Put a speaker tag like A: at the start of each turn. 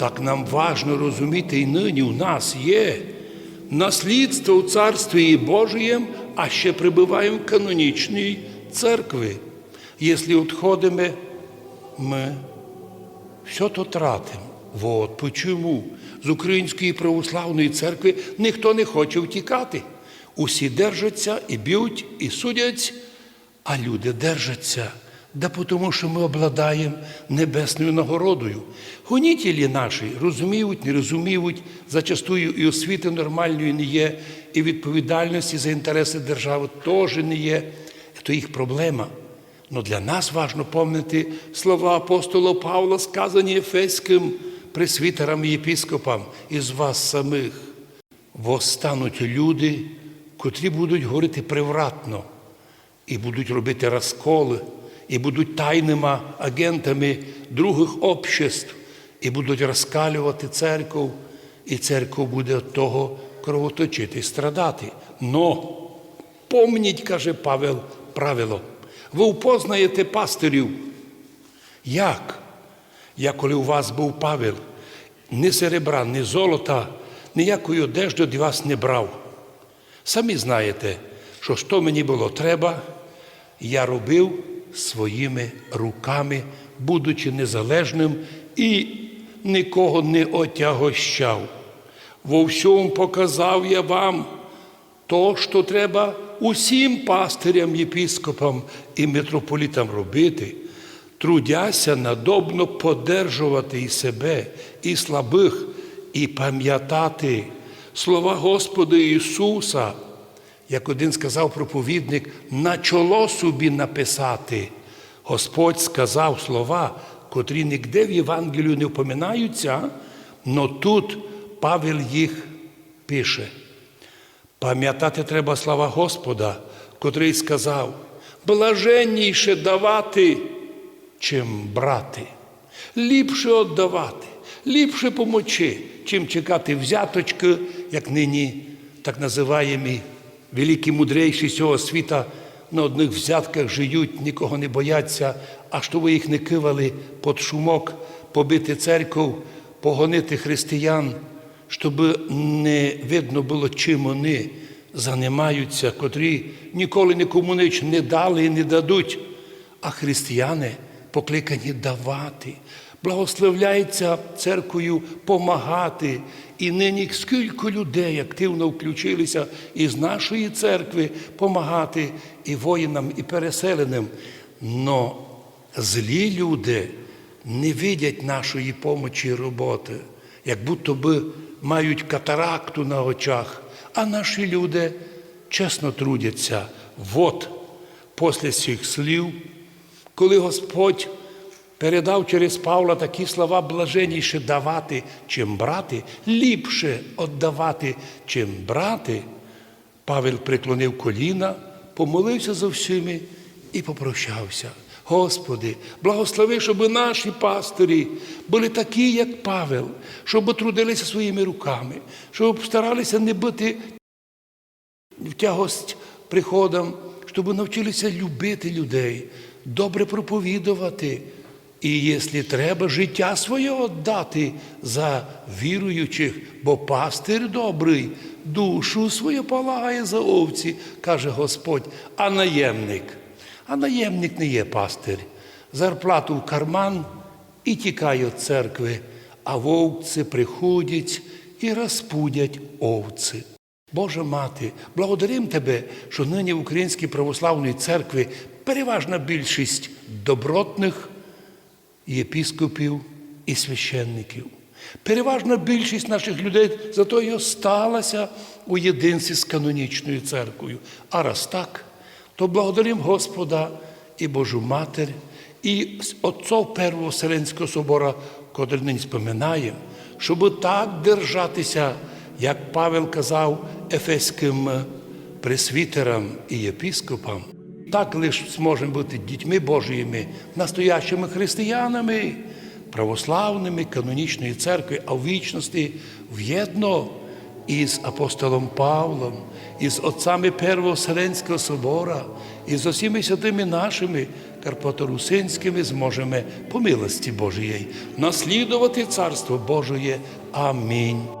A: Так нам важно розуміти, і нині у нас є наслідство у Царстві Божієм, а ще прибуваємо в канонічній церкві. Якщо відходимо, ми все то тратимо. Вот почому з Української православної церкви ніхто не хоче втікати. Усі держаться і б'ють, і судять, а люди держаться. Да тому, що ми обладаємо небесною нагородою. Гонітелі наші розуміють, не розуміють, зачастую і освіти нормальної не є, і відповідальності за інтереси держави теж не є. Це їх проблема. Но для нас важно пам'ятати слова апостола Павла, сказані ефеським пресвітерам і єпіскопам із вас самих. Востануть люди, котрі будуть говорити привратно, і будуть робити розколи, і будуть тайними агентами других обществ, і будуть розкалювати церкву, і церква буде від того кровоточити і страдати. Но помніть, каже Павел, правило. Ви впознаєте пастирів. Як? Я коли у вас був Павел, ні серебра, ні золота, ніякої одежди від вас не брав. Самі знаєте, що що мені було треба, я робив своїми руками, будучи незалежним і нікого не отягощав. Во всьому показав я вам то, що треба усім пастирям, єпіскопам і митрополітам робити, трудяся надобно подержувати і себе, і слабих, і пам'ятати слова Господа Ісуса, як один сказав проповідник, на чоло собі написати. Господь сказав слова, котрі ніде в Євангелію не впоминаються, але тут Павел їх пише. Пам'ятати треба слова Господа, котрий сказав, блаженніше давати, чим брати, ліпше віддавати, ліпше помочи, чим чекати взяточки, як нині так називаємі великі мудрейші цього світа на одних взятках живуть, нікого не бояться, а щоб їх не кивали під шумок, побити церкву, погонити християн щоб не видно було, чим вони занимаються, котрі ніколи нікому не дали і не дадуть. А християни покликані давати, благословляється церквою помагати. І нині скільки людей активно включилися із нашої церкви помагати і воїнам, і переселеним. Но злі люди не видять нашої помочі і роботи, як будто би мають катаракту на очах, а наші люди чесно трудяться. Вот, після цих слів, коли Господь передав через Павла такі слова блаженніше давати, чим брати, ліпше віддавати, чим брати, Павел приклонив коліна, помолився за всіми і попрощався. Господи, благослови, щоб наші пастирі були такі, як Павел, щоб трудилися своїми руками, щоб старалися не бути в тягость приходам, щоб навчилися любити людей, добре проповідувати. І якщо треба, життя своє віддати за віруючих, бо пастир добрий, душу свою полагає за овці, каже Господь, а наємник. А наємник не є пастир. Зарплату в карман і тікає від церкви, а вовці приходять і розпудять овці. Божа мати, благодарим Тебе, що нині в Українській православній церкві переважна більшість добротних єпіскопів і священників. Переважна більшість наших людей зато й осталася у єдинстві з канонічною церквою. А раз так, то благодарим Господа і Божу Матір, і Отцов Первого Вселенського собора, котрий нині споминаємо, щоб так держатися, як Павел казав ефеським пресвітерам і єпіскопам, так лише зможемо бути дітьми Божіїми, настоящими християнами, православними, канонічної церкви, а в вічності в'єдно із апостолом Павлом, із отцями Первого Вселенського собора, і з усіми святими нашими, Карпаторусинськими зможемо по милості Божої наслідувати Царство Божоє. Амінь.